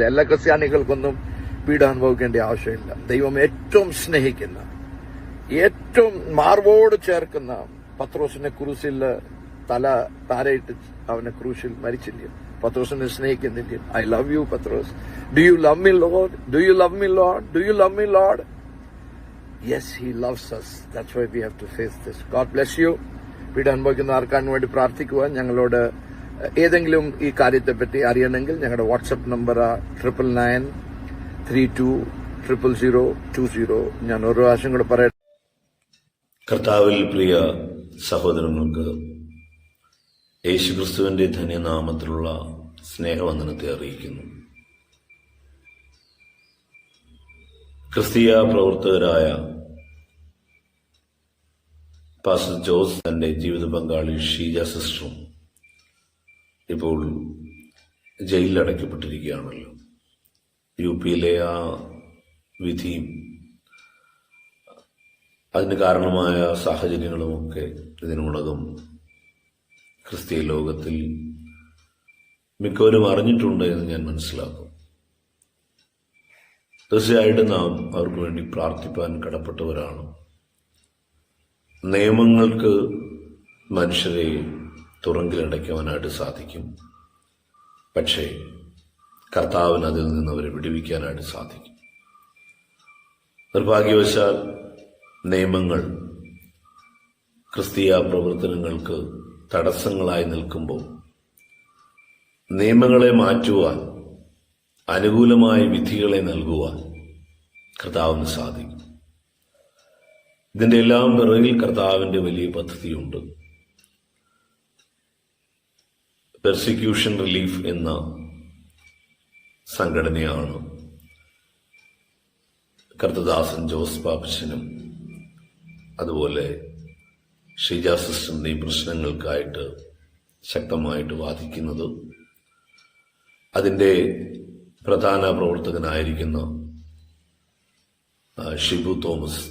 ആവശ്യമില്ല എല്ലാ ക്രിസ്ത്യാനികൾക്കൊന്നും പീഡ അനുഭവിക്കേണ്ട ആവശ്യമില്ല. ദൈവം ഏറ്റവും സ്നേഹിക്കുന്ന ഏറ്റവും മാർവോട് ചേർക്കുന്ന പത്രോസിനെ ക്രൂസിൽ തല താരയിട്ട് അവനെ ക്രൂശിൽ മരിച്ചില്ല? പത്രോസിനെ സ്നേഹിക്കുന്നില്ല? I love you Pathros. Do you love me lord do you love me lord do you love me lord yes he loves us that's why we have to face this god bless you വീട് അനുഭവിക്കുന്ന ആർക്കാണ് വേണ്ടി പ്രാർത്ഥിക്കുക? ഞങ്ങളോട് ഏതെങ്കിലും ഈ കാര്യത്തെപ്പറ്റി അറിയണമെങ്കിൽ ഞങ്ങളുടെ WhatsApp number triple nine three two triple zero two zero ഞാൻ ഒരു പ്രാവശ്യം കൂടെ പറയട്ടെ. കർത്താവിൽ പ്രിയ സഹോദരങ്ങൾക്ക് യേശുക്രിസ്തുവിന്റെ ധന്യനാമത്തിലുള്ള സ്നേഹവന്ദനത്തെ അറിയിക്കുന്നു. ക്രിസ്തീയ പ്രവർത്തകരായ പാസ്റ്റർ ജോസ് തന്റെ ജീവിത പങ്കാളി ഷീജ സിസ്റ്ററും ഇപ്പോൾ ജയിലിൽ അടയ്ക്കപ്പെട്ടിരിക്കുകയാണല്ലോ യു പിയിലെ ആ വിധിയും അതിന് കാരണമായ സാഹചര്യങ്ങളുമൊക്കെ ഇതിനോടകം ക്രിസ്തീയ ലോകത്തിൽ മിക്കവരും അറിഞ്ഞിട്ടുണ്ട് എന്ന് ഞാൻ മനസ്സിലാക്കും. തീർച്ചയായിട്ടും നാം അവർക്ക് വേണ്ടി പ്രാർത്ഥിപ്പാൻ കടപ്പെട്ടവരാണ്. നിയമങ്ങൾക്ക് മനുഷ്യരെ തുറങ്കിലടയ്ക്കുവാനായിട്ട് സാധിക്കും. പക്ഷേ കർത്താവിന് അതിൽ നിന്ന് അവരെ വിടുവിക്കാനായിട്ട് സാധിക്കും. നിർഭാഗ്യവശാൽ നിയമങ്ങൾ ക്രിസ്തീയ പ്രവർത്തനങ്ങൾക്ക് തടസ്സങ്ങളായി നിൽക്കുമ്പോൾ നിയമങ്ങളെ മാറ്റുവാൻ അനുകൂലമായ വിധികളെ നൽകുവാൻ കർത്താവിന് സാധിക്കും. ഇതിന്റെ എല്ലാം പിറകിൽ കർത്താവിന്റെ വലിയ പദ്ധതിയുണ്ട്. പെർസിക്യൂഷൻ റിലീഫ് എന്ന സംഘടനയാണ് കർത്തദാസൻ ജോസ് പാപ്പച്ചനും അതുപോലെ ഷീജ സിസ്റ്ററിന്റെ പ്രശ്നങ്ങൾക്കായിട്ട് ശക്തമായിട്ട് വാദിക്കുന്നത്. അതിന്റെ പ്രധാന പ്രവർത്തകനായിരിക്കുന്ന ഷിബു തോമസ്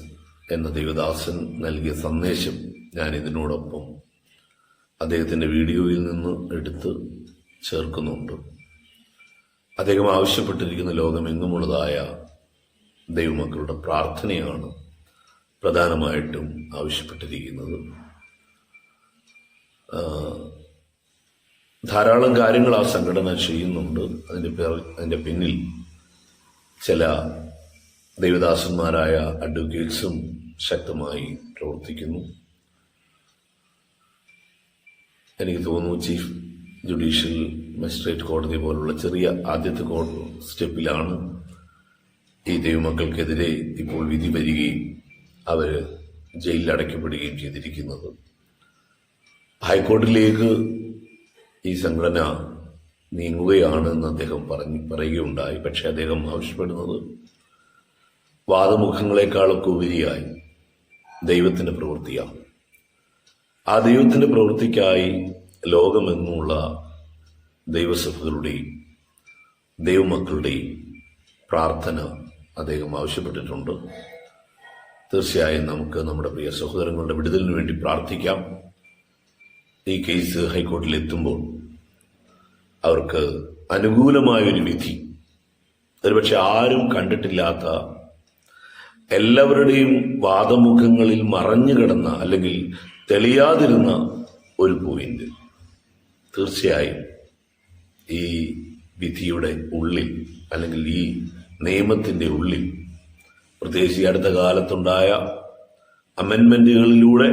എന്ന ദേവദാസൻ നൽകിയ സന്ദേശം ഞാൻ ഇതിനോടൊപ്പം അദ്ദേഹത്തിന്റെ വീഡിയോയിൽ നിന്ന് എടുത്ത് ചേർക്കുന്നുണ്ട്. അദ്ദേഹം ആവശ്യപ്പെട്ടിരിക്കുന്ന ലോകമെങ്ങുമുള്ളതായ ദൈവമക്കളുടെ പ്രാർത്ഥനയാണ് പ്രധാനമായിട്ടും ആവശ്യപ്പെട്ടിരിക്കുന്നത്. ധാരാളം കാര്യങ്ങൾ ആ സംഘടന ചെയ്യുന്നുണ്ട്. അതിന്റെ പേർ- അതിന്റെ പിന്നിൽ ചില ദൈവദാസന്മാരായ അഡ്വക്കേറ്റ്സും ശക്തമായി പ്രവർത്തിക്കുന്നു. എനിക്ക് തോന്നുന്നു ചീഫ് ജുഡീഷ്യൽ മജിസ്ട്രേറ്റ് കോടതി പോലുള്ള ചെറിയ ആദ്യത്തെ സ്റ്റെപ്പിലാണ് ഈ ദൈവമക്കൾക്കെതിരെ ഇപ്പോൾ വിധി വരികയും അവർ ജയിലിൽ അടയ്ക്കപ്പെടുകയും ചെയ്തിരിക്കുന്നത്. ഹൈക്കോടതിയിലേക്ക് ഈ സംഘടന നീങ്ങുകയാണെന്ന് അദ്ദേഹം പറഞ്ഞു പറയുകയുണ്ടായി. പക്ഷെ അദ്ദേഹം ആവശ്യപ്പെടുന്നത് വാദമുഖങ്ങളെക്കാളൊക്കെ ഉപരിയായി ദൈവത്തിന്റെ പ്രവൃത്തിയാണ്. ആ ദൈവത്തിന്റെ പ്രവൃത്തിക്കായി ലോകമെങ്ങുമുള്ള ദൈവസഭകളുടെയും ദൈവമക്കളുടെയും പ്രാർത്ഥന അദ്ദേഹം ആവശ്യപ്പെട്ടിട്ടുണ്ട്. തീർച്ചയായും നമുക്ക് നമ്മുടെ പ്രിയ സഹോദരങ്ങളുടെ വിടുതലിന് വേണ്ടി പ്രാർത്ഥിക്കാം. ഈ കേസ് ഹൈക്കോടതിയിൽ എത്തുമ്പോൾ അവർക്ക് അനുകൂലമായ ഒരു വിധി ഒരുപക്ഷെ ആരും കണ്ടിട്ടില്ലാത്ത എല്ലാവരുടെയും വാദമുഖങ്ങളിൽ മറഞ്ഞു കിടന്ന അല്ലെങ്കിൽ തെളിയാതിരുന്ന ഒരു പോയിന്റ്. തീർച്ചയായും ഈ വിധിയുടെ ഉള്ളിൽ അല്ലെങ്കിൽ ഈ നിയമത്തിന്റെ ഉള്ളിൽ പ്രത്യേകിച്ച് ഈ അടുത്ത കാലത്തുണ്ടായ അമെന്മെന്റുകളിലൂടെ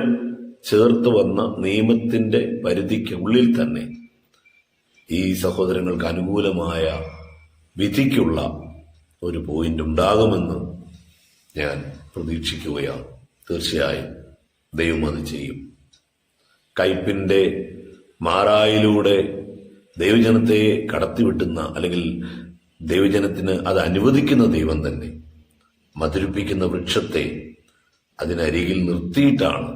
ചേർത്ത് വന്ന നിയമത്തിന്റെ പരിധിക്ക് ഉള്ളിൽ തന്നെ ഈ സഹോദരങ്ങൾക്ക് അനുകൂലമായ വിധിക്കുള്ള ഒരു പോയിന്റ് ഉണ്ടാകുമെന്ന് ഞാൻ പ്രതീക്ഷിക്കുകയാണ്. തീർച്ചയായും ദൈവം അത് ചെയ്യും. കയ്പിന്റെ മാറായിലൂടെ ദൈവജനത്തെ കടത്തിവിട്ടുന്ന അല്ലെങ്കിൽ ദൈവജനത്തിന് അത് അനുവദിക്കുന്ന ദൈവം തന്നെ മധുരിപ്പിക്കുന്ന വൃക്ഷത്തെ അതിനരികിൽ നിർത്തിയിട്ടാണ്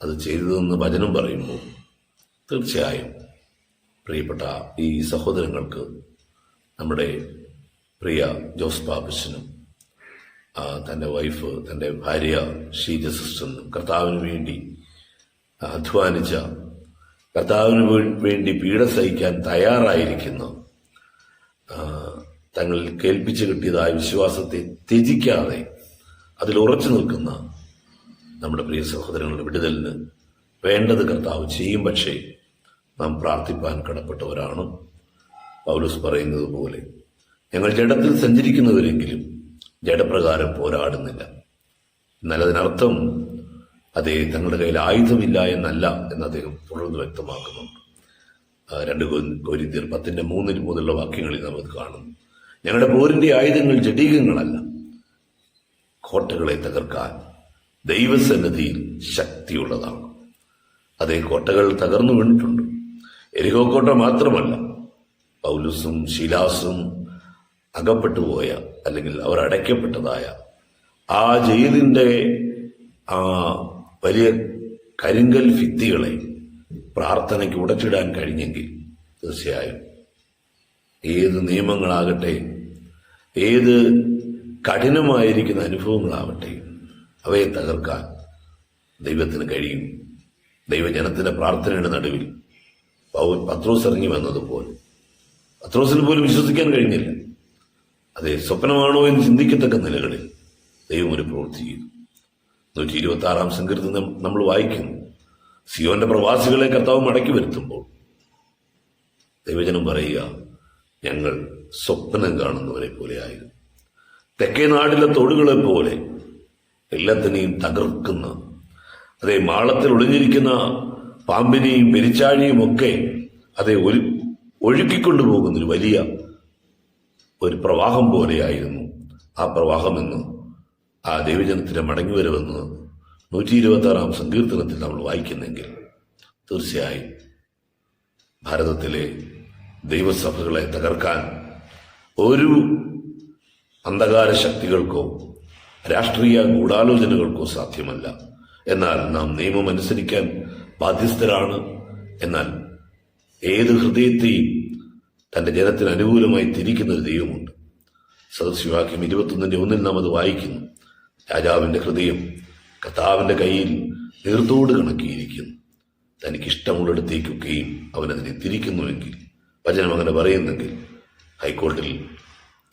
അത് ചെയ്തതെന്ന് വചനം പറയുമ്പോൾ തീർച്ചയായും പ്രിയപ്പെട്ട ഈ സഹോദരങ്ങൾക്ക് നമ്മുടെ പ്രിയ ജോസ് പാപ്പച്ചനും ആ, തന്റെ വൈഫ് തന്റെ ഭാര്യ ഷീജ സിസ്റ്ററിനും കർത്താവിന് വേണ്ടി അധ്വാനിച്ച കർത്താവിന് വേണ്ടി പീഡ സഹിക്കാൻ തയ്യാറായിരിക്കുന്ന തങ്ങൾ കേൾപ്പിച്ചു കിട്ടിയതായ വിശ്വാസത്തെ ത്യജിക്കാതെ അതിൽ ഉറച്ചു നിൽക്കുന്ന നമ്മുടെ പ്രിയ സഹോദരങ്ങളുടെ വിടുതലിന് വേണ്ടത് കർത്താവ് ചെയ്യും. പക്ഷേ നാം പ്രാർത്ഥിപ്പാൻ കടപ്പെട്ടവരാണ്. പൗലോസ് പറയുന്നത് പോലെ ഞങ്ങൾ ജഡത്തിൽ സഞ്ചരിക്കുന്നവരെങ്കിലും ജഡപ്രകാരം പോരാടുന്നില്ല. എന്നാൽ അതിനർത്ഥം അതേ തങ്ങളുടെ കയ്യിൽ ആയുധമില്ല എന്നല്ല എന്ന് അദ്ദേഹം തുടർന്ന് വ്യക്തമാക്കുന്നുണ്ട് രണ്ട് കോരിന്തിയർ പത്തിന്റെ മൂന്നിൽ മുതലുള്ള വാക്യങ്ങളിൽ നമ്മൾ കാണും കാണുന്നു. ഞങ്ങളുടെ പോരിന്റെ ആയുധങ്ങൾ ജഡീകങ്ങളല്ല. കോട്ടകളെ തകർക്കാൻ ദൈവസന്നിധിയിൽ ശക്തിയുള്ളതാണ്. അതേ കോട്ടകൾ തകർന്നു വീണിട്ടുണ്ട്. എരിഹോ കോട്ട മാത്രമല്ല പൗലുസും ശിലാസും അകപ്പെട്ടു പോയ അല്ലെങ്കിൽ അവർ അടയ്ക്കപ്പെട്ടതായ ആ ജയിലിന്റെ ആ വലിയ കരിങ്കൽ ഭിത്തികളെ പ്രാർത്ഥനയ്ക്ക് ഉടച്ചിടാൻ കഴിഞ്ഞെങ്കിൽ തീർച്ചയായും ഏത് നിയമങ്ങളാകട്ടെ ഏത് കഠിനമായിരിക്കുന്ന അനുഭവങ്ങളാവട്ടെ അവയെ തകർക്കാൻ ദൈവത്തിന് കഴിയും. ദൈവജനത്തിന്റെ പ്രാർത്ഥനയുടെ നടുവിൽ പത്രോസ് ഇറങ്ങി വന്നതുപോലെ. പത്രോസിന് പോലും വിശ്വസിക്കാൻ കഴിഞ്ഞില്ല. അതെ സ്വപ്നമാണോ എന്ന് ചിന്തിക്കത്തക്ക നിലകളിൽ ദൈവം ഒരു പ്രവൃത്തി ചെയ്തു. നൂറ്റി ഇരുപത്തി ആറാം സങ്കീർത്തനം നമ്മൾ വായിക്കുന്നു. സിയോന്റെ പ്രവാസികളെ കർത്താവ് മടക്കി വരുത്തുമ്പോൾ ദൈവജനം പറയുക ഞങ്ങൾ സ്വപ്നം കാണുന്നവരെ പോലെ ആയിരുന്നു. തെക്കേ നാട്ടിലെ തോടുകളെ പോലെ എല്ലാത്തിനെയും തകർക്കുന്ന അതേ മാളത്തിൽ ഒളിഞ്ഞിരിക്കുന്ന പാമ്പിനെയും പെരിച്ചാഴിയും ഒക്കെ അതെ ഒരു ഒഴുക്കിക്കൊണ്ടു പോകുന്നൊരു വലിയ ഒരു പ്രവാഹം പോലെയായിരുന്നു ആ പ്രവാഹമെന്ന് ആ ദേവജനത്തിന്റെ മടങ്ങി വരുമെന്ന് നൂറ്റി ഇരുപത്തി ആറാം സങ്കീർത്തനത്തിൽ നമ്മൾ വായിക്കുന്നെങ്കിൽ തീർച്ചയായും ഭാരതത്തിലെ ദൈവസഭകളെ തകർക്കാൻ ഒരു അന്ധകാര ശക്തികൾക്കോ രാഷ്ട്രീയ ഗൂഢാലോചനകൾക്കോ സാധ്യമല്ല. എന്നാൽ നാം നിയമം അനുസരിക്കാൻ ബാധ്യസ്ഥരാണ്. എന്നാൽ ഏത് ഹൃദയത്തെയും തന്റെ ജനത്തിന് അനുകൂലമായി തിരിക്കുന്ന ഒരു ദൈവമുണ്ട്. സദസ്യവാക്യം ഇരുപത്തൊന്നിന്റെ ഒന്നിൽ നാം അത് വായിക്കുന്നു. രാജാവിന്റെ ഹൃദയം കർത്താവിന്റെ കയ്യിൽ നീർത്തോട് കണക്കിയിരിക്കുന്നു. തനിക്ക് ഇഷ്ടമുള്ളിടത്തേക്കൊക്കെയും അവനതിനെ തിരിക്കുന്നുവെങ്കിൽ വചനം അങ്ങനെ പറയുന്നെങ്കിൽ ഹൈക്കോടതിയിൽ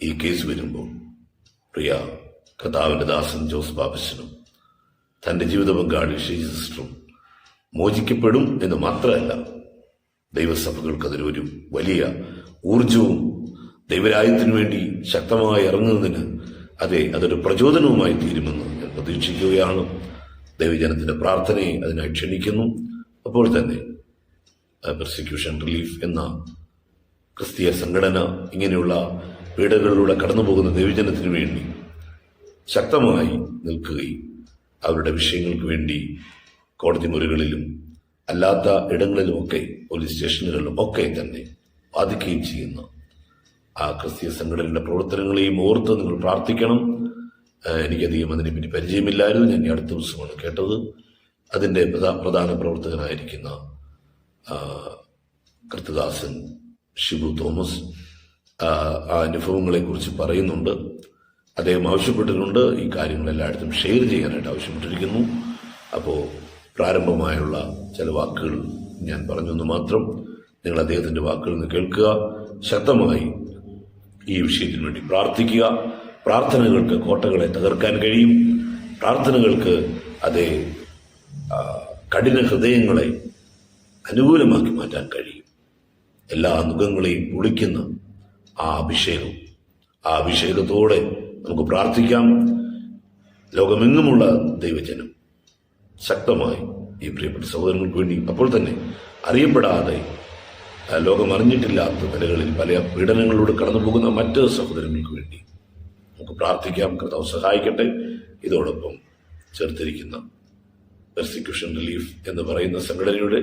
ഈ കേസ് വരുമ്പോൾ പ്രിയ കർത്താവിന്റെ ദാസൻ ജോസ് ബാബച്ചനും തന്റെ ജീവിത പങ്കാളി ഷീജ സിസ്റ്ററും മോചിക്കപ്പെടും എന്ന് മാത്രമല്ല ദൈവസഭകൾക്ക് അതിനൊരു വലിയ ഊർജവും ദൈവരാജ്യത്തിനു വേണ്ടി ശക്തമായി ഇറങ്ങുന്നതിന് അതെ അതൊരു പ്രചോദനവുമായി തീരുമെന്ന് ഞാൻ പ്രതീക്ഷിക്കുകയാണ്. ദൈവജനത്തിന്റെ പ്രാർത്ഥനയെ അതിനായി ക്ഷണിക്കുന്നു. അപ്പോൾ തന്നെ പെർസിക്യൂഷൻ റിലീഫ് എന്ന ക്രിസ്തീയ സംഘടന ഇങ്ങനെയുള്ള വീടുകളിലൂടെ കടന്നുപോകുന്ന ദൈവജനത്തിനു വേണ്ടി ശക്തമായി നിൽക്കുകയും അവരുടെ വിഷയങ്ങൾക്ക് വേണ്ടി കോടതി മുറികളിലും അല്ലാത്ത ഇടങ്ങളിലുമൊക്കെ പോലീസ് സ്റ്റേഷനുകളിലും ഒക്കെ തന്നെ ബാധിക്കുകയും ചെയ്യുന്നു. ആ ക്രിസ്തീയ സംഘടനയുടെ പ്രവർത്തനങ്ങളെയും ഓർത്ത് നിങ്ങൾ പ്രാർത്ഥിക്കണം. എനിക്കധികം അതിനെപ്പറ്റി പരിചയമില്ലായിരുന്നു. ഞാൻ ഈ അടുത്ത ദിവസമാണ് കേട്ടത്. അതിന്റെ പ്രധാ- പ്രധാന പ്രവർത്തകനായിരിക്കുന്ന കൃത്യദാസൻ ഷിബു തോമസ് ആ അനുഭവങ്ങളെ അനുഭവങ്ങളെക്കുറിച്ച് പറയുന്നുണ്ട്. അദ്ദേഹം ആവശ്യപ്പെട്ടിട്ടുണ്ട്. ഈ കാര്യങ്ങൾ എല്ലായിടത്തും ഷെയർ ചെയ്യാനായിട്ട് ആവശ്യപ്പെട്ടിരിക്കുന്നു. അപ്പോൾ പ്രാരംഭമായുള്ള ചില വാക്കുകൾ ഞാൻ പറഞ്ഞൊന്ന് മാത്രം നിങ്ങൾ അദ്ദേഹത്തിന്റെ വാക്കുകൾ നിന്ന് കേൾക്കുക. ശക്തമായി ഈ വിഷയത്തിന് വേണ്ടി പ്രാർത്ഥിക്കുക. പ്രാർത്ഥനകൾക്ക് കോട്ടകളെ തകർക്കാൻ കഴിയും. പ്രാർത്ഥനകൾക്ക് അതേ കഠിന ഹൃദയങ്ങളെ അനുകൂലമാക്കി മാറ്റാൻ കഴിയും. എല്ലാ മുഖങ്ങളെയും പൊളിക്കുന്ന ആ അഭിഷേകം. ആ അഭിഷേകത്തോടെ നമുക്ക് പ്രാർത്ഥിക്കാം. ലോകമെങ്ങുമുള്ള ദൈവജനം ശക്തമായി ഈ പ്രിയപ്പെട്ട സഹോദരങ്ങൾക്ക് വേണ്ടി അപ്പോൾ തന്നെ അറിയപ്പെടാതെ ലോകം അറിഞ്ഞിട്ടില്ലാത്ത നിലകളിൽ പല പീഡനങ്ങളിലൂടെ കടന്നു പോകുന്ന മറ്റ് സഹോദരങ്ങൾക്ക് വേണ്ടി നമുക്ക് പ്രാർത്ഥിക്കാം. കർത്താവ് സഹായിക്കട്ടെ. ഇതോടൊപ്പം ചേർത്തിരിക്കുന്ന പെർസിക്യൂഷൻ റിലീഫ് എന്ന് പറയുന്ന സംഘടനയുടെ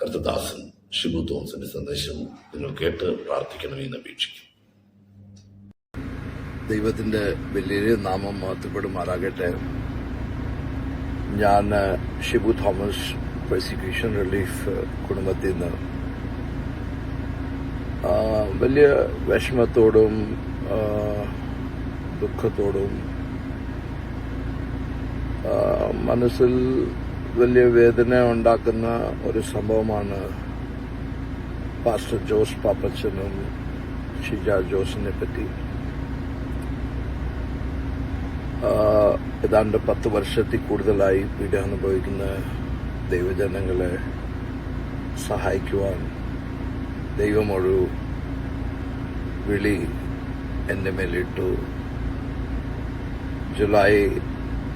കർത്തദാസൻ ഷിബു തോമസിന്റെ സന്ദേശം നിങ്ങൾ കേട്ട് പ്രാർത്ഥിക്കണമെന്ന് അപേക്ഷിക്കും ദൈവത്തിന്റെ വലിയ നാമം മഹത്വപ്പെടുമാറാകട്ടെ. ഞാൻ ഷിബു തോമസ് പ്രോസിക്യൂഷൻ റിലീഫ് കുടുംബത്തിൽ നിന്ന്. വലിയ വിഷമത്തോടും ദുഃഖത്തോടും മനസ്സിൽ വലിയ വേദന ഉണ്ടാക്കുന്ന ഒരു സംഭവമാണ് പാസ്റ്റർ ജോസ് പാപ്പച്ചനും ഷിജ ജോസിനെ പറ്റി. ഏതാണ്ട് പത്ത് വർഷത്തിൽ കൂടുതലായി പീഡ അനുഭവിക്കുന്ന ദൈവജനങ്ങളെ സഹായിക്കുവാൻ ദൈവമൊരു വിളി എന്റെ മേലിട്ടു. ജൂലൈ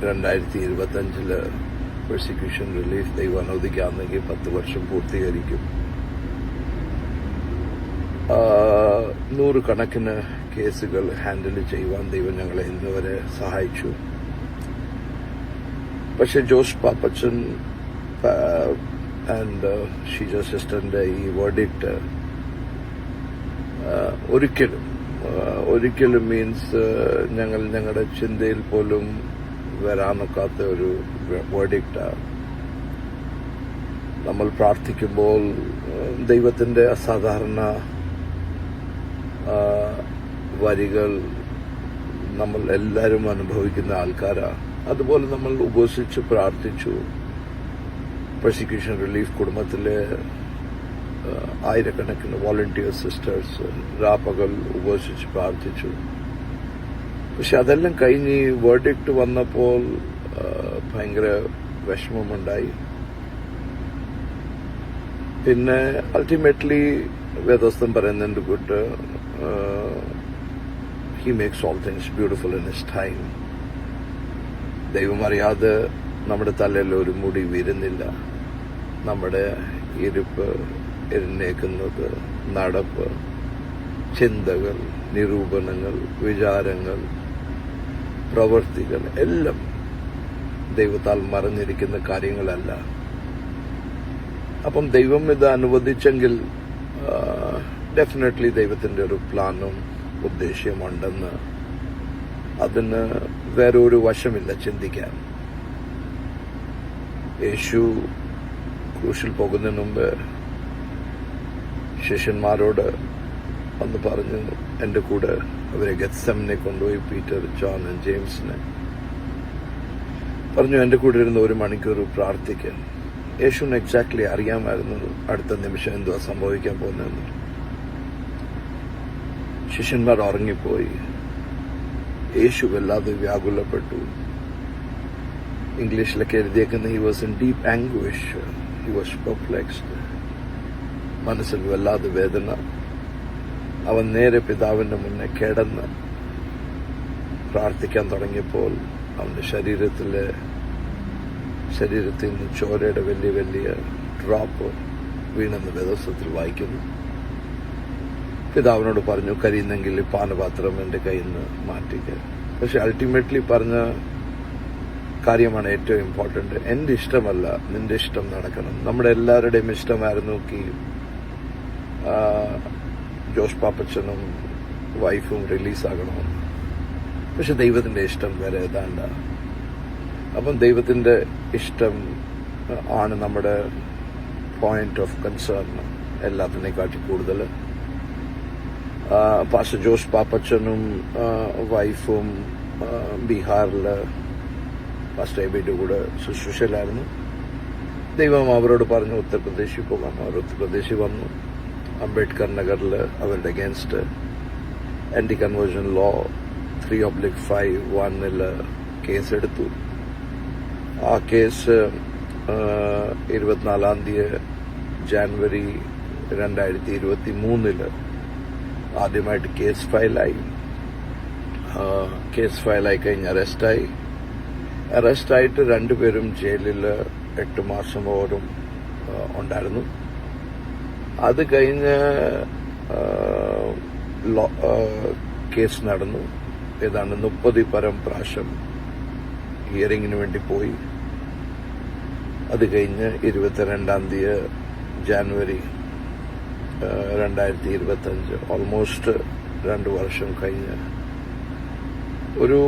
രണ്ടായിരത്തി ഇരുപത്തഞ്ചിൽ പ്രോസിക്യൂഷൻ റിലീഫ് ദൈവം അനുവദിക്കാമെങ്കിൽ പത്ത് വർഷം പൂർത്തീകരിക്കും. നൂറുകണക്കിന് കേസുകൾ ഹാൻഡിൽ ചെയ്യുവാൻ ദൈവം ഞങ്ങളെ ഇന്നുവരെ സഹായിച്ചു. പക്ഷെ ജോസ് പാപ്പച്ചൻ ആൻഡ് ഷീജ സിസ്റ്ററിന്റെ ഈ വേർഡിക്റ്റ് ഒരിക്കലും ഒരിക്കലും മീൻസ് ഞങ്ങൾ ഞങ്ങളുടെ ചിന്തയിൽ പോലും വരാനൊക്കാത്ത ഒരു വേർഡിക്റ്റാണ് നമ്മൾ പ്രാർത്ഥിക്കുമ്പോൾ ആ, ദൈവത്തിന്റെ അസാധാരണ വരികൾ നമ്മൾ എല്ലാവരും അനുഭവിക്കുന്ന ആൾക്കാരാണ് അതുപോലെ നമ്മൾ ഉപസിച്ച് പ്രാർത്ഥിച്ചു. പ്രോസിക്യൂഷൻ റിലീഫ് കുടുംബത്തിലെ ആയിരക്കണക്കിന് വോളണ്ടിയർ സിസ്റ്റേഴ്സ് രാപ്പകൽ ഉപസിച്ച് പ്രാർത്ഥിച്ചു. പക്ഷെ അതെല്ലാം കഴിഞ്ഞ് വേർഡിക്റ്റ് വന്നപ്പോൾ ഭയങ്കര വിഷമമുണ്ടായി. പിന്നെ അൾട്ടിമേറ്റ്ലി വേദസ്ഥം പറയുന്നുണ്ട് quote he makes all things beautiful in his time ദൈവം അറിയാതെ നമ്മുടെ തലയിൽ ഒരു മുടി വീരുന്നില്ല. നമ്മുടെ ഇരിപ്പ് എഴുന്നേക്കുന്നത് നടപ്പ് ചിന്തകൾ നിരൂപണങ്ങൾ വിചാരങ്ങൾ പ്രവൃത്തികൾ എല്ലാം ദൈവത്താൽ മറഞ്ഞിരിക്കുന്ന കാര്യങ്ങളല്ല. അപ്പം ദൈവം ഇത് അനുവദിച്ചെങ്കിൽ ഡെഫിനറ്റ്ലി ദൈവത്തിന്റെ ഒരു പ്ലാനും ഉദ്ദേശ്യമുണ്ടെന്ന് അതിന് വേറെ ഒരു വശമില്ല ചിന്തിക്കാൻ. യേശു ക്രൂശിൽ പോകുന്നതിന് മുമ്പ് ശിഷ്യന്മാരോട് വന്ന് പറഞ്ഞു എന്റെ കൂടെ അവരെ ഗത്സമിനെ കൊണ്ടുപോയി പീറ്റർ ജോൺ ജെയിംസിനെ. പറഞ്ഞു എന്റെ കൂടെ ഇരുന്ന് ഒരു മണിക്കൂർ പ്രാർത്ഥിക്കാൻ. യേശുവിന് എക്സാക്ട്ലി അറിയാമായിരുന്നു. അടുത്ത നിമിഷം എന്തുവാ സംഭവിക്കാൻ പോകുന്നതെന്ന്. ശിഷ്യന്മാർ ഉറങ്ങിപ്പോയി. യേശു വല്ലാതെ വ്യാകുലപ്പെട്ടു. ഇംഗ്ലീഷിലൊക്കെ എഴുതിയേക്കുന്ന he was in deep anguish he was perplexed മനസ്സിൽ വല്ലാതെ വേദന. അവൻ നേരെ പിതാവിന്റെ മുന്നേ കിടന്ന് പ്രാർത്ഥിക്കാൻ തുടങ്ങിയപ്പോൾ അവന്റെ ശരീരത്തിലെ ശരീരത്തിൽ നിന്ന് ചോരയുടെ വലിയ വലിയ ഡ്രോപ്പ് വീണെന്ന് വേദോസ്തത്തിൽ വായിക്കുന്നു. പിതാവിനോട് പറഞ്ഞു കരിയുന്നെങ്കിൽ പാനപാത്രം എന്റെ കയ്യിൽ നിന്ന് മാറ്റിക്ക. പക്ഷെ അൾട്ടിമേറ്റ്ലി പറഞ്ഞ കാര്യമാണ് ഏറ്റവും ഇമ്പോർട്ടന്റ് എന്റെ ഇഷ്ടമല്ല നിന്റെ ഇഷ്ടം നടക്കണം. നമ്മുടെ എല്ലാവരുടെയും ഇഷ്ടമായിരുന്നു കി ജോസ് പാപ്പച്ചനും വൈഫും റിലീസാകണമെന്ന് പക്ഷെ ദൈവത്തിന്റെ ഇഷ്ടം വരെ ഏതാണ്ട. അപ്പം ദൈവത്തിന്റെ ഇഷ്ടം ആണ് നമ്മുടെ പോയിന്റ് ഓഫ് കൺസേൺ എല്ലാത്തിനെക്കാട്ടി കൂടുതൽ. പാസ്റ്റർ ജോസ് പാപ്പച്ചനും വൈഫും ആ, പാസ്റ്റർ എബിയുടെ കൂടെ ശുശ്രൂഷയിലായിരുന്നു. ദൈവം അവരോട് പറഞ്ഞു ഉത്തർപ്രദേശിൽ പോകാൻ അവർ ഉത്തർപ്രദേശിൽ വന്നു. അംബേദ്കർ നഗറിൽ അവരുടെ against anti conversion law three oblique five വണ്ണിൽ കേസെടുത്തു ആ കേസ് ഇരുപത്തിനാലാം തീയതി ജാനുവരി രണ്ടായിരത്തി ഇരുപത്തി മൂന്നിൽ ആദ്യമായിട്ട് കേസ് ഫയലായി കേസ് ഫയലായി കഴിഞ്ഞ് അറസ്റ്റായി അറസ്റ്റായിട്ട് രണ്ടുപേരും ജയിലിൽ എട്ട് മാസമോറും ഉണ്ടായിരുന്നു. അത് കഴിഞ്ഞ് കേസ് നടന്നു. ഏതാണ്ട് മുപ്പതി പരം പ്രാവശ്യം ഹിയറിങ്ങിന് വേണ്ടി പോയി. അത് കഴിഞ്ഞ് ഇരുപത്തിരണ്ടാം തീയതി ജാനുവരി രണ്ടായിരത്തി ഇരുപത്തി അഞ്ച് ഓൾമോസ്റ്റ് രണ്ട് വർഷം കഴിഞ്ഞ് ഒരു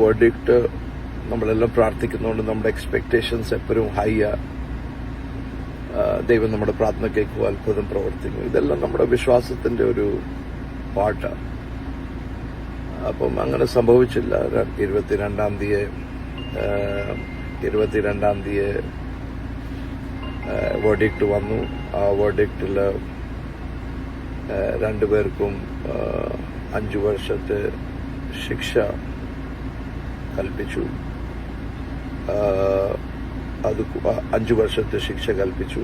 വേർഡിക്റ്റ് നമ്മളെല്ലാം പ്രാർത്ഥിക്കുന്നതുകൊണ്ട് നമ്മുടെ എക്സ്പെക്ടേഷൻസ് എപ്പോഴും ഹൈ ദൈവം നമ്മുടെ പ്രാർത്ഥന കേൾക്കുക അത്ഭുതം പ്രവർത്തിക്കും ഇതെല്ലാം നമ്മുടെ വിശ്വാസത്തിന്റെ ഒരു പാട്ടാണ് അപ്പം അങ്ങനെ സംഭവിച്ചില്ല. ഇരുപത്തിരണ്ടാം തീയതി ആ, ഇരുപത്തിരണ്ടാം തീയതി വേർഡിക്റ്റ് വന്നു. ആ വേർഡിക്റ്റിൽ ആ, രണ്ടുപേർക്കും ആ, അഞ്ചു വർഷത്തെ ശിക്ഷ കൽപ്പിച്ചു. ആ, അത് അഞ്ചു വർഷത്തെ ശിക്ഷ കൽപ്പിച്ചു.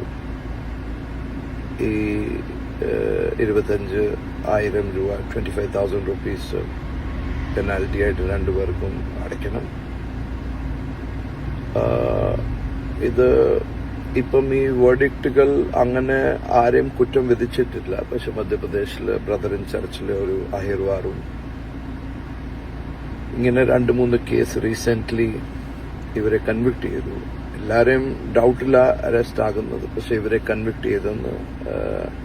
ഈ ഇരുപത്തഞ്ച് ആയിരം രൂപ twenty five thousand rupees penalty ആയിട്ട് രണ്ടുപേർക്കും അടയ്ക്കണം ഇത് ഇപ്പം ഈ വേർഡിക്റ്റുകൾ അങ്ങനെ ആരെയും കുറ്റം വിധിച്ചിട്ടില്ല. പക്ഷെ മധ്യപ്രദേശിലെ ഇൻ ചർച്ചിലെ ഒരു അഹിർവാറും ഇങ്ങനെ രണ്ട് മൂന്ന് കേസ് റീസെന്റ് ഇവരെ കൺവിക്ട് ചെയ്തു. എല്ലാരെയും ഡൗട്ടില്ല അറസ്റ്റ് ആകുന്നത്. പക്ഷെ ഇവരെ കൺവിക്ട് ചെയ്തെന്ന്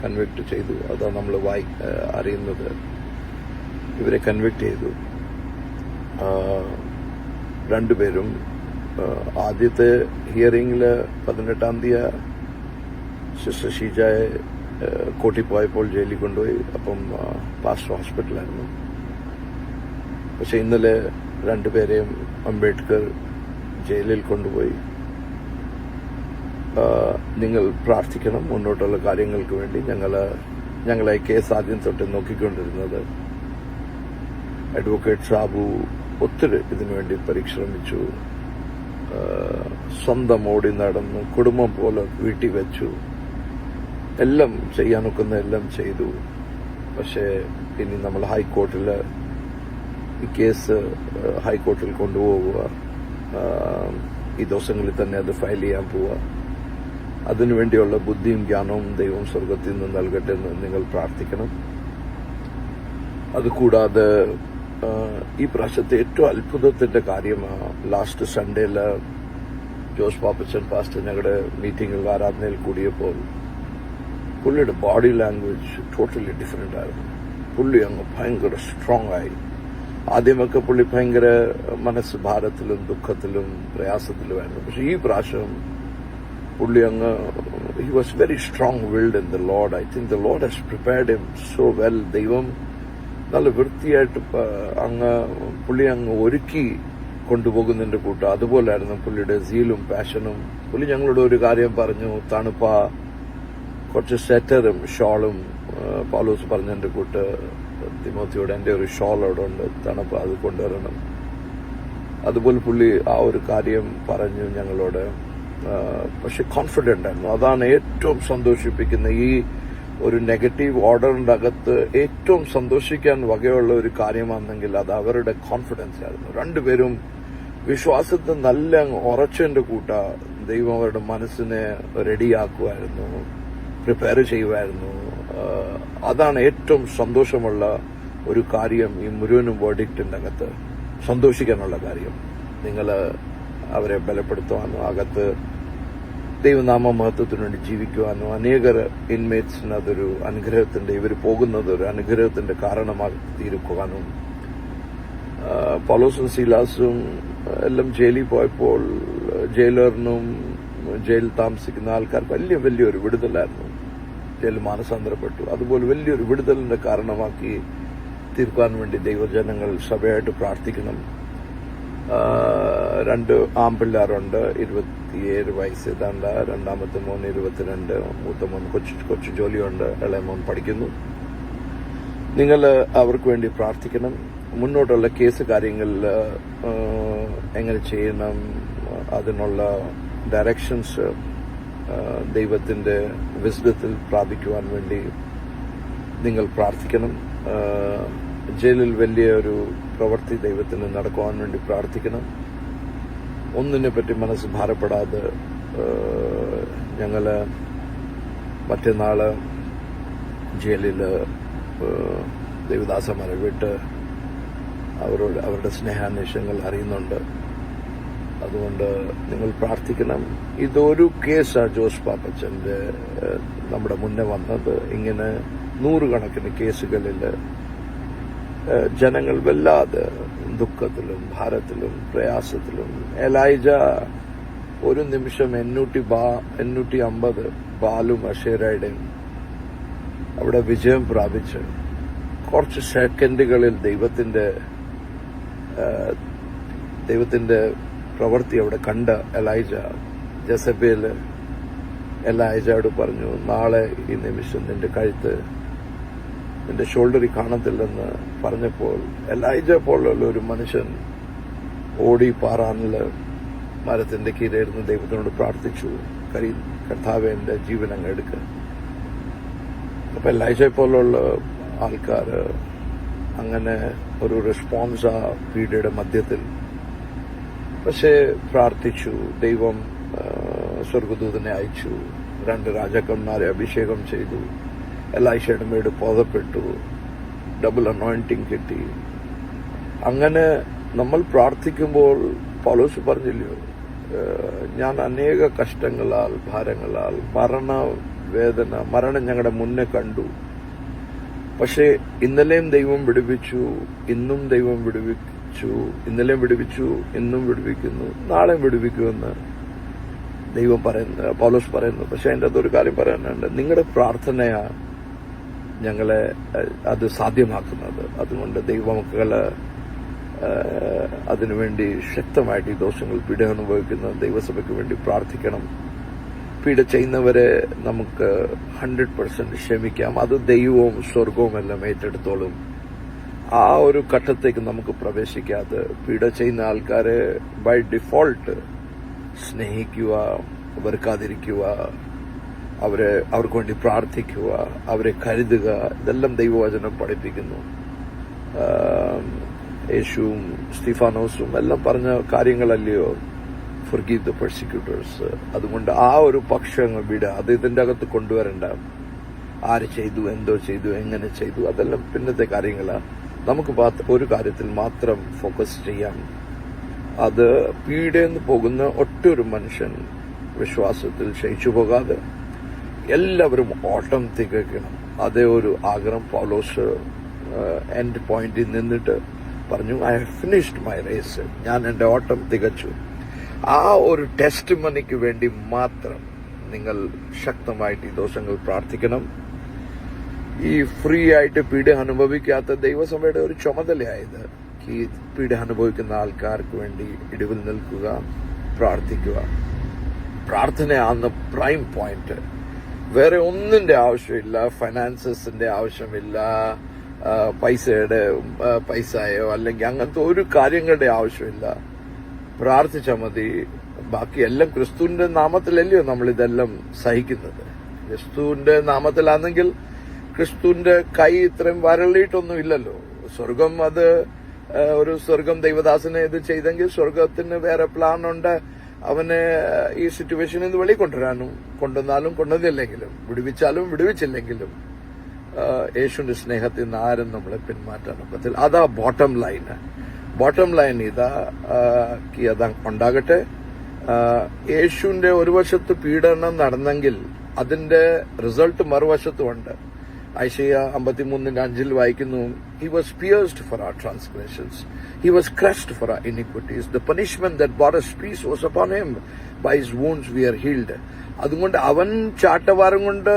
കൺവിക്ട് ചെയ്തു. അതാ നമ്മൾ വായി അറിയുന്നത്. ഇവരെ കൺവിക്ട് ചെയ്തു. രണ്ടുപേരും ആദ്യത്തെ ഹിയറിംഗിൽ പതിനെട്ടാം തീയതി സിസ്റ്റർ ഷീജയെ കോട്ടി പോയപ്പോൾ ജയിലിൽ കൊണ്ടുപോയി. അപ്പം പാസ്റ്റ് ഹോസ്പിറ്റലായിരുന്നു പക്ഷെ ഇന്നലെ രണ്ടുപേരെയും അംബേദ്കർ ജയിലിൽ കൊണ്ടുപോയി. നിങ്ങൾ പ്രാർത്ഥിക്കണം. മുന്നോട്ടുള്ള കാര്യങ്ങൾക്ക് വേണ്ടി ഞങ്ങൾ ഞങ്ങളെ കേസ് ആദ്യം തൊട്ട് നോക്കിക്കൊണ്ടിരുന്നത്. അഡ്വക്കേറ്റ് ഷാബു ഒത്തിരി ഇതിനുവേണ്ടി പരിശ്രമിച്ചു. സ്വന്തം ഓടി നടന്നു കുടുംബം പോലെ വീട്ടിൽ വെച്ചു. എല്ലാം ചെയ്യാനൊക്കുന്ന എല്ലാം ചെയ്തു. പക്ഷേ ഇനി നമ്മൾ ഹൈക്കോർട്ടിൽ ഈ കേസ് ഹൈക്കോർട്ടിൽ കൊണ്ടുപോവുക ആ, ഈ ദിവസങ്ങളിൽ തന്നെ അത് ഫയൽ ചെയ്യാൻ പോവുക. അതിനുവേണ്ടിയുള്ള ബുദ്ധിയും ജ്ഞാനവും ദൈവം സ്വർഗത്തിൽ നിന്ന് നൽകട്ടെ എന്ന് നിങ്ങൾ പ്രാർത്ഥിക്കണം. അതുകൂടാതെ ഈ പ്രാവശ്യത്തെ ഏറ്റവും അത്ഭുതത്തിന്റെ കാര്യം ലാസ്റ്റ് സൺഡേയിൽ ജോസ് പാപ്പച്ചൻ പാസ്റ്റർ ഞങ്ങളുടെ മീറ്റിംഗിൽ ആരാധനയിൽ കൂടിയപ്പോൾ പുള്ളിയുടെ ബോഡി ലാംഗ്വേജ് ടോട്ടലി ഡിഫറെന്റ് ആയിരുന്നു. പുള്ളി അങ്ങ് ഭയങ്കര സ്ട്രോങ് ആയി. ആദ്യമൊക്കെ പുള്ളി ഭയങ്കര മനസ്സ് ഭാരത്തിലും ദുഃഖത്തിലും പ്രയാസത്തിലുമായിരുന്നു. പക്ഷെ ഈ പ്രാവശ്യം പുള്ളി അങ്ങ് he was very strong willed in the lord I think the lord has prepared him so well ദൈവം നല്ല വൃത്തിയായിട്ട് അങ്ങ് പുള്ളി അങ്ങ് ഒരുക്കി കൊണ്ടുപോകുന്നതിന്റെ കൂട്ടം. അതുപോലായിരുന്നു പുള്ളിയുടെ സീലും പാഷനും പുള്ളി ഞങ്ങളോട് ഒരു കാര്യം പറഞ്ഞു. തണുപ്പ കുറച്ച് സെറ്ററും ഷോളും പാലോസ് പറഞ്ഞതിന്റെ കൂട്ട് തിമോത്തിയോട് എന്റെ ഒരു ഷോൾ അവിടെ ഉണ്ട്. തണുപ്പ് അത് കൊണ്ടുവരണം. അതുപോലെ പുള്ളി ആ ഒരു കാര്യം പറഞ്ഞു ഞങ്ങളോട്. പക്ഷെ കോൺഫിഡന്റ് ആയിരുന്നു. അതാണ് ഏറ്റവും സന്തോഷിപ്പിക്കുന്ന ഈ ഒരു നെഗറ്റീവ് ഓർഡറിന്റെ അകത്ത് ഏറ്റവും സന്തോഷിക്കാൻ വകയുള്ള ഒരു കാര്യമാണെങ്കിൽ അത് അവരുടെ കോൺഫിഡൻസ് ആയിരുന്നു. രണ്ടുപേരും വിശ്വാസത്തിൽ നല്ല ഉറച്ചതിന്റെ കൂട്ട ദൈവം അവരുടെ മനസ്സിനെ റെഡിയാക്കുമായിരുന്നു പ്രിപ്പയർ ചെയ്യുമായിരുന്നു. അതാണ് ഏറ്റവും സന്തോഷമുള്ള ഒരു കാര്യം ഈ മുഴുവനും വേർഡിക്റ്റിന്റെ അകത്ത് സന്തോഷിക്കാനുള്ള കാര്യം. നിങ്ങൾ അവരെ ബലപ്പെടുത്തുവാനും അകത്ത് ദൈവനാമ മഹത്വത്തിനു വേണ്ടി ജീവിക്കുവാനും അനേകർ ഇൻമേറ്റ്സിന് അതൊരു അനുഗ്രഹത്തിന്റെ ഇവർ പോകുന്നത് ഒരു അനുഗ്രഹത്തിന്റെ കാരണമായി തീരുക്കുവാനും പൗലോസും സീലാസും എല്ലാം ജയിലിൽ പോയപ്പോൾ ജയിലറിനും ജയിലിൽ താമസിക്കുന്ന ആൾക്കാർ വലിയ വലിയൊരു വിടുതലായിരുന്നു. ജയിൽ മാനസാന്തരപ്പെട്ടു. അതുപോലെ വലിയൊരു വിടുതലിന്റെ കാരണമാക്കി തീർക്കാൻ വേണ്ടി ദൈവജനങ്ങൾ സഭയായിട്ട് പ്രാർത്ഥിക്കണം. രണ്ട് ആമ്പിള്ളാരുണ്ട് ഇരുപത്തിയേഴ് വയസ്സ് ഏതാണ്ട് രണ്ടാമത്തെ മോൻ ഇരുപത്തിരണ്ട് മൂത്ത മോൻ കൊച്ചു കൊച്ചു ജോലിയുണ്ട് ഇളയ മോൻ പഠിക്കുന്നു. നിങ്ങൾ അവർക്ക് വേണ്ടി പ്രാർത്ഥിക്കണം. മുന്നോട്ടുള്ള കേസ് കാര്യങ്ങളിൽ എങ്ങനെ ചെയ്യണം അതിനുള്ള ഡയറക്ഷൻസ് ദൈവത്തിന്റെ വിസ്ഡത്തിൽ പ്രാപിക്കുവാൻ വേണ്ടി നിങ്ങൾ പ്രാർത്ഥിക്കണം. ജയിലിൽ വലിയ ഒരു പ്രവൃത്തി ദൈവത്തിന് നടക്കുവാൻ വേണ്ടി പ്രാർത്ഥിക്കണം. ഒന്നിനെ പറ്റി മനസ്സ് ഭാരപ്പെടാതെ ഞങ്ങൾ മറ്റന്നാൾ ജയിലിൽ ദേവിദാസമാരെ വിട്ട് അവരോട് അവരുടെ സ്നേഹാന്വേഷണങ്ങൾ അറിയുന്നുണ്ട്. അതുകൊണ്ട് നിങ്ങൾ പ്രാർത്ഥിക്കണം. ഇതൊരു കേസാണ് ജോസ് പാപ്പച്ചന്റെ നമ്മുടെ മുന്നേ വന്നത്. ഇങ്ങനെ നൂറുകണക്കിന് കേസുകളിൽ ജനങ്ങൾ വല്ലാതെ ദുഃഖത്തിലും ഭാരത്തിലും പ്രയാസത്തിലും. എലൈജ ഒരു നിമിഷം എണ്ണൂറ്റി ബാ എണ്ണൂറ്റി അമ്പത് ബാലും അഷേരയുടെയും അവിടെ വിജയം പ്രാപിച്ച് കുറച്ച് സെക്കൻഡുകളിൽ ദൈവത്തിന്റെ ദൈവത്തിന്റെ പ്രവൃത്തി അവിടെ കണ്ട എലൈജ ജസബേൽ എലൈജയോട് പറഞ്ഞു നാളെ ഈ നിമിഷം നിന്റെ കഴുത്ത് നിന്റെ ഷോൾഡറിൽ കാണത്തില്ലെന്ന് പറഞ്ഞപ്പോൾ എലൈജ പോലുള്ള ഒരു മനുഷ്യൻ ഓടി പാറാനുള്ള മരത്തിന്റെ കീഴിലിരുന്ന് ദൈവത്തിനോട് പ്രാർത്ഥിച്ചു കരി കർത്താവ് എന്റെ ജീവൻ അങ്ങ് എടുക്കുക അപ്പൊ എലൈജ പോലുള്ള ആൾക്കാർ അങ്ങനെ ഒരു റെസ്പോൺസ് ആ പീഡയുടെ മധ്യത്തിൽ പക്ഷേ പ്രാർത്ഥിച്ചു ദൈവം സ്വർഗദൂതനെ അയച്ചു രണ്ട് രാജാക്കന്മാരെ അഭിഷേകം ചെയ്തു എലൈഷയുടെ മേട് ബോധപ്പെട്ടു ഡബിൾ അനോയിന്റിങ് കിട്ടി. അങ്ങനെ നമ്മൾ പ്രാർത്ഥിക്കുമ്പോൾ പൗലോസ് പറഞ്ഞില്ലയോ ഞാൻ അനേക കഷ്ടങ്ങളാൽ ഭാരങ്ങളാൽ മരണ വേദന മരണം ഞങ്ങളുടെ മുന്നേ കണ്ടു. പക്ഷേ ഇന്നലെയും ദൈവം വിടുവിച്ചു ഇന്നും ദൈവം വിടുവിച്ചു ഇന്നലെയും വിടുവിച്ചു ഇന്നും വിടുവിക്കുന്നു നാളെയും വിടുവിക്കുമെന്ന് ദൈവം പറയുന്നു പൗലോസ് പറയുന്നു. പക്ഷെ അതിന്റെ ഒരു കാര്യം പറയാനുണ്ട്. നിങ്ങളുടെ പ്രാർത്ഥനയാണ് ഞങ്ങളെ അത് സാധ്യമാക്കുന്നത്. അതുകൊണ്ട് ദൈവമക്കൾ അതിനുവേണ്ടി ശക്തമായിട്ട് ഈ ദോഷങ്ങൾ പീഡ അനുഭവിക്കുന്ന ദൈവസഭയ്ക്ക് വേണ്ടി പ്രാർത്ഥിക്കണം. പീഡ ചെയ്യുന്നവരെ നമുക്ക് ഹൺഡ്രഡ് പെർസെന്റ് ക്ഷമിക്കാം. അത് ദൈവവും സ്വർഗവും എല്ലാം ഏറ്റെടുത്തോളും. ആ ഒരു ഘട്ടത്തേക്ക് നമുക്ക് പ്രവേശിക്കാതെ പീഡ ചെയ്യുന്ന ആൾക്കാരെ ബൈ ഡിഫോൾട്ട് സ്നേഹിക്കുക വെറുക്കാതിരിക്കുക അവരെ അവർക്ക് വേണ്ടി പ്രാർത്ഥിക്കുക അവരെ കരുതുക ഇതെല്ലാം ദൈവവചനം പഠിപ്പിക്കുന്നു. യേശുവും സ്റ്റീഫാനോസും എല്ലാം പറഞ്ഞ കാര്യങ്ങളല്ലയോ? ഫർഗീവ് ദ പെർസിക്യൂട്ടേഴ്സ് അതുകൊണ്ട് ആ ഒരു പക്ഷം വിടുക അത് ഇതിന്റെ അകത്ത് കൊണ്ടുവരണ്ട. ആര് ചെയ്തു എന്തോ ചെയ്തു എങ്ങനെ ചെയ്തു അതെല്ലാം പിന്നത്തെ കാര്യങ്ങളാ. നമുക്ക് ഒരു കാര്യത്തിൽ മാത്രം ഫോക്കസ് ചെയ്യാം. അത് പീഡയെന്ന് പോകുന്ന ഒറ്റൊരു മനുഷ്യൻ വിശ്വാസത്തിൽ ക്ഷയിച്ചു പോകാതെ എല്ലാവരും ഓട്ടം തികയ്ക്കണം. അതേ ഒരു ആഗ്രഹം പൗലോസ് എൻഡ് പോയിന്റിൽ നിന്നിട്ട് പറഞ്ഞു I have finished my race ഞാൻ എന്റെ ഓട്ടം തികച്ചു. ആ ഒരു ടെസ്റ്റ് മണിക്ക് വേണ്ടി മാത്രം നിങ്ങൾ ശക്തമായിട്ട് ഈ ദോഷങ്ങൾ പ്രാർത്ഥിക്കണം. ഈ ഫ്രീ ആയിട്ട് പീഡ അനുഭവിക്കാത്ത ദൈവസഭയുടെ ഒരു ചുമതലയായത്. ഈ പീഡ അനുഭവിക്കുന്ന ആൾക്കാർക്ക് വേണ്ടി ഇടിവിൽ നിൽക്കുക പ്രാർത്ഥിക്കുക. പ്രാർത്ഥനയാണ് പ്രൈം പോയിന്റ് വേറെ ഒന്നിന്റെ ആവശ്യമില്ല ഫൈനാൻസസിന്റെ ആവശ്യമില്ല പൈസയുടെ പൈസയോ അല്ലെങ്കിൽ അങ്ങനത്തെ ഒരു കാര്യങ്ങളുടെ ആവശ്യമില്ല. പ്രാർത്ഥിച്ചാൽ മതി. ബാക്കി എല്ലാം ക്രിസ്തുവിന്റെ നാമത്തിലല്ലയോ നമ്മൾ ഇതെല്ലാം സഹിക്കുന്നത്. ക്രിസ്തുവിന്റെ നാമത്തിലാണെങ്കിൽ ക്രിസ്തുവിന്റെ കൈ ഇത്രയും വരളിയിട്ടൊന്നും ഇല്ലല്ലോ സ്വർഗം അത് ഒരു സ്വർഗം ദൈവദാസനെ ഇത് ചെയ്തെങ്കിൽ സ്വർഗത്തിന് വേറെ പ്ലാൻ ഉണ്ട്. അവനെ ഈ സിറ്റുവേഷനിൽ നിന്ന് വെളി കൊണ്ടുവരാനും കൊണ്ടുവന്നാലും കൊണ്ടുവന്നില്ലെങ്കിലും വിടുവിച്ചാലും വിടുവിച്ചില്ലെങ്കിലും യേശുവിന്റെ സ്നേഹത്തിൽ നിന്ന് ആരും നമ്മളെ പിന്മാറ്റാൻ പറ്റില്ല അതാ ബോട്ടം ലൈൻ ബോട്ടം ലൈൻ ഇതാ അതാ ഉണ്ടാകട്ടെ. യേശുവിന്റെ ഒരു വശത്ത് പീഡനം നടന്നെങ്കിൽ അതിന്റെ റിസൾട്ട് മറുവശത്തും ഐഷയ അമ്പത്തിമൂന്നിന്റെ അഞ്ചിൽ വായിക്കുന്നു he was pierced for our transgressions he was crushed for our iniquities the punishment that us peace was upon him by his wounds we are healed അതുകൊണ്ട് അവൻ ചാട്ടവാരം കൊണ്ട്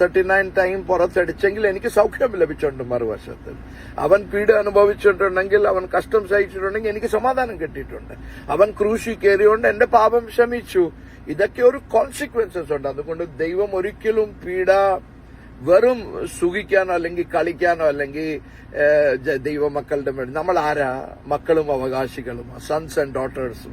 തേർട്ടി നയൻ ടൈം പുറത്തടിച്ചെങ്കിൽ എനിക്ക് സൗഖ്യം ലഭിച്ചിട്ടുണ്ട് മറുവശത്ത്. അവൻ പീഡ അനുഭവിച്ചിട്ടുണ്ടെങ്കിൽ അവൻ കഷ്ടം സഹിച്ചിട്ടുണ്ടെങ്കിൽ എനിക്ക് സമാധാനം കിട്ടിയിട്ടുണ്ട്. അവൻ ക്രൂശി കയറിയോണ്ട് എന്റെ പാപം ശമിച്ചു ഇതൊക്കെ ഒരു കോൺസിക്വൻസസ് ഉണ്ട്. അതുകൊണ്ട് ദൈവം ഒരിക്കലും പീഡ വെറും സുഖിക്കാനോ അല്ലെങ്കിൽ കളിക്കാനോ അല്ലെങ്കിൽ ദൈവമക്കളുടെ മേൽ നമ്മൾ ആരാ മക്കളും അവകാശികളും sons and daughters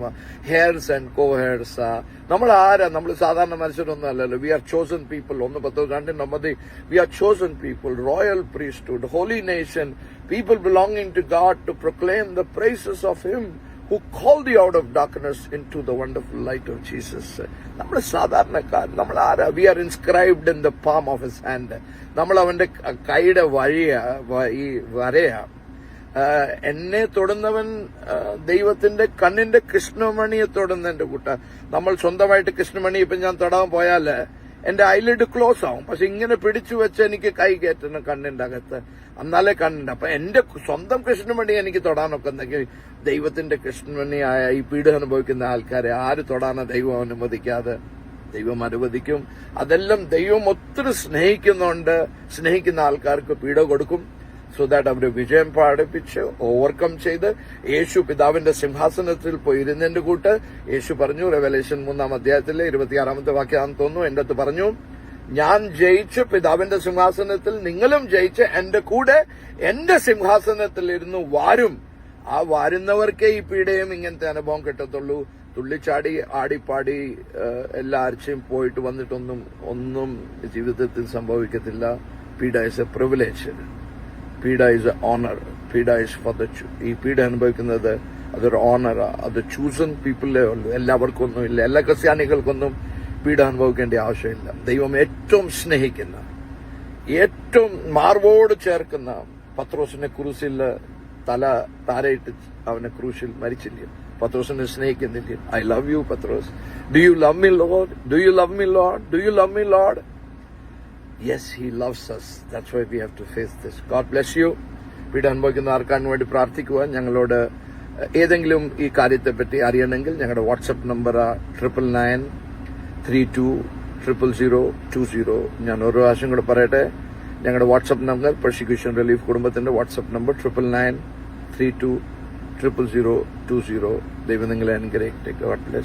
heirs and co heirs നമ്മൾ ആരാ നമ്മൾ സാധാരണ മനുഷ്യരൊന്നും അല്ലല്ലോ. വി ആർ ചോസൺ പീപ്പിൾ ഒന്ന് പത്തോ രണ്ടിന് ഒമ്പത്. We are chosen people royal priesthood holy nation people belonging to God to proclaim the praises of him who called you out of darkness into the wonderful light of Jesus. നമ്മൾ സാധാരണക്കാർ നമ്മൾ ആരാ? We are inscribed in the palm of his hand നമ്മൾ അവന്റെ കൈയുടെ വഴിയ ഈ വരയാ. എന്നെ തൊടുന്നവൻ ദൈവത്തിന്റെ കണ്ണിന്റെ കൃഷ്ണമണിയെ തൊടുന്ന എന്റെ കൂട്ട. നമ്മൾ സ്വന്തമായിട്ട് കൃഷ്ണമണി ഇപ്പൊ ഞാൻ തൊടാൻ പോയാൽ എന്റെ ഐലിഡ് ക്ലോസ് ആവും. പക്ഷെ ഇങ്ങനെ പിടിച്ചു വെച്ച് എനിക്ക് കൈ കയറ്റണം കണ്ണിന്റെ അകത്ത് എന്നാലേ കണ്ണുണ്ട്. അപ്പൊ എന്റെ സ്വന്തം കൃഷ്ണമണി എനിക്ക് തൊടാനൊക്കെ എന്തെങ്കിൽ ദൈവത്തിന്റെ കൃഷ്ണമണിയായ ഈ പീഡ അനുഭവിക്കുന്ന ആൾക്കാരെ ആര് തൊടാനോ ദൈവം അനുവദിക്കാതെ? ദൈവം അനുവദിക്കും. അതെല്ലാം ദൈവം ഒത്തിരി സ്നേഹിക്കുന്നുണ്ട്. സ്നേഹിക്കുന്ന ആൾക്കാർക്ക് പീഡ കൊടുക്കും. സോ ദാറ്റ് അവർ വിജയം പാടിപ്പിച്ച് ഓവർകം ചെയ്ത് യേശു പിതാവിന്റെ സിംഹാസനത്തിൽ പോയിരുന്നതിന്റെ കൂട്ട് യേശു പറഞ്ഞു റെവലേഷൻ മൂന്നാം അധ്യായത്തിലെ ഇരുപത്തിയാറാമത്തെ വാക്യം തോന്നുന്നു. എന്റെ അടുത്ത് പറഞ്ഞു ഞാൻ ജയിച്ച് പിതാവിന്റെ സിംഹാസനത്തിൽ നിങ്ങളും ജയിച്ച് എന്റെ കൂടെ എന്റെ സിംഹാസനത്തിൽ ഇരുന്ന് വാരും. ആ വാരുന്നവർക്കേ ഈ പീഡയും ഇങ്ങനത്തെ അനുഭവം കിട്ടത്തുള്ളൂ. തുള്ളിച്ചാടി ആടിപ്പാടി എല്ലാ ആഴ്ചയും പോയിട്ട് വന്നിട്ടൊന്നും ഒന്നും ജീവിതത്തിൽ സംഭവിക്കത്തില്ല. Peeda is a privilege peeda is a honour peeda is for the ഈ പീഡ അനുഭവിക്കുന്നത് അതൊരു ഓണറാ അത് ചൂസൺ പീപ്പിളേ ഉള്ളൂ. എല്ലാവർക്കും ഒന്നും ഇല്ല. എല്ലാ ക്രിസ്ത്യാനികൾക്കൊന്നും പീഡ അനുഭവിക്കേണ്ട ആവശ്യമില്ല. ദൈവം ഏറ്റവും സ്നേഹിക്കുന്ന ഏറ്റവും മാർവോട് ചേർക്കുന്ന പത്രോസിനെ ക്രൂസിൽ തല താരയിട്ട് അവനെ ക്രൂശിൽ മരിച്ചില്ല? പത്രോസിനെ സ്നേഹിക്കുന്നില്ല? I love you Pathros. Do you love me lord do you love me lord do you love me lord yes he loves us that's why we have to face this God bless you വീട് അനുഭവിക്കുന്ന arcane വേണ്ടി പ്രാർത്ഥിക്കുക? ഞങ്ങളോട് ഏതെങ്കിലും ഈ കാര്യത്തെപ്പറ്റി അറിയണമെങ്കിൽ ഞങ്ങളുടെ WhatsApp number triple nine three two triple zero two zero ഞാൻ ഒരു പ്രാവശ്യം കൂടെ പറയട്ടെ. ഞങ്ങളുടെ വാട്സപ്പ് നമ്പർ പ്രോസിക്യൂഷൻ റിലീഫ് കുടുംബത്തിന്റെ WhatsApp number triple nine three two triple zero two zero ദൈവം നിങ്ങളെ അനുഗ്രഹിക്കട്ടെ.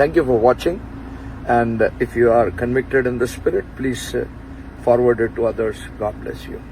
Thank you for watching and if you are convicted in the spirit please forward it to others. God bless you